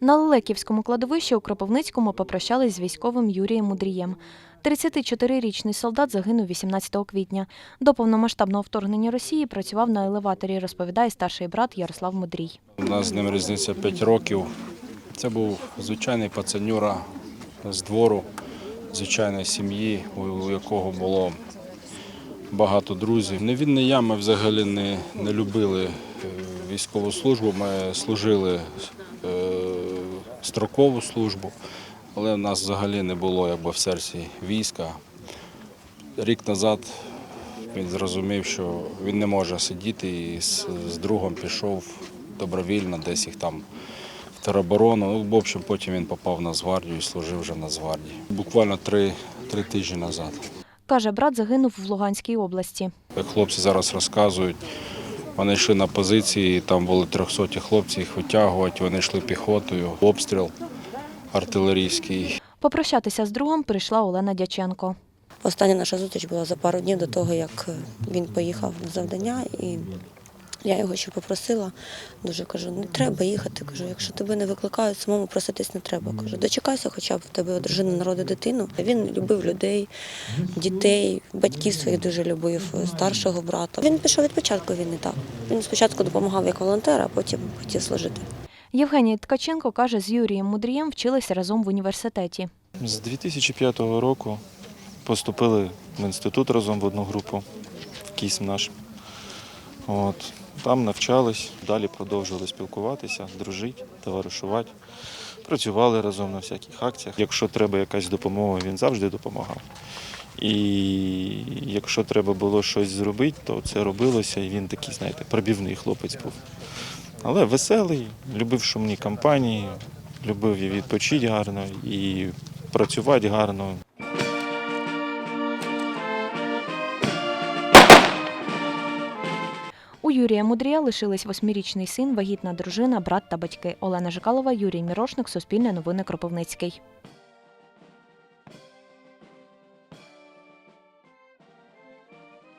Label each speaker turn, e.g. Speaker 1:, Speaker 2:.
Speaker 1: На Лелеківському кладовищі у Кропивницькому попрощались з військовим Юрієм Мудрієм. 34-річний солдат загинув 18 квітня. До повномасштабного вторгнення Росії працював на елеваторі, розповідає старший брат Ярослав Мудрій.
Speaker 2: У нас з ним різниця 5 років. Це був звичайний пацанюра з двору, звичайної сім'ї, у якого було багато друзів. Не він, не я, ми взагалі не, не любили е, військову службу. Ми служили строкову службу, але в нас взагалі не було якби, в серці війська. Рік назад він зрозумів, що він не може сидіти і з, з другом пішов добровільно, десь їх там в тероборону. Ну, в общем, потім він попав в Нацгвардію і служив вже в Нацгвардії. Буквально три, три тижні назад.
Speaker 1: Каже, брат загинув в Луганській області.
Speaker 2: Як хлопці зараз розказують, вони йшли на позиції, там були 300 хлопці, їх витягувати, вони йшли піхотою, обстріл артилерійський.
Speaker 1: Попрощатися з другом прийшла Олена Дяченко.
Speaker 3: Остання наша зустріч була за пару днів до того, як він поїхав на завдання, і я його ще попросила. Дуже кажу, не треба їхати. Кажу, якщо тебе не викликають, самому проситись не треба. Кажу, дочекайся, хоча б в тебе дружина народить дитину. Він любив людей, дітей, батьків своїх дуже любив, е, старшого брата. Він пішов від початку війни так. Він спочатку допомагав як волонтер, а потім хотів служити.
Speaker 1: Євгеній Ткаченко каже, з Юрієм Мудрієм вчилися разом в університеті.
Speaker 4: З 2005 року поступили в інститут разом в одну групу, в КІСМ наш. От. Там навчались, далі продовжували спілкуватися, дружити, товаришувати. Працювали разом на всяких акціях. Якщо треба якась допомога, він завжди допомагав. І якщо треба було щось зробити, то це робилося, і він такий, знаєте, пробівний хлопець був. Але веселий, любив шумні компанії, любив і відпочити гарно, і працювати гарно.
Speaker 1: У Юрія Мудрія лишились восьмирічний син, вагітна дружина, брат та батьки. Олена Жикалова, Юрій Мірошник, Суспільне новини Кропивницький.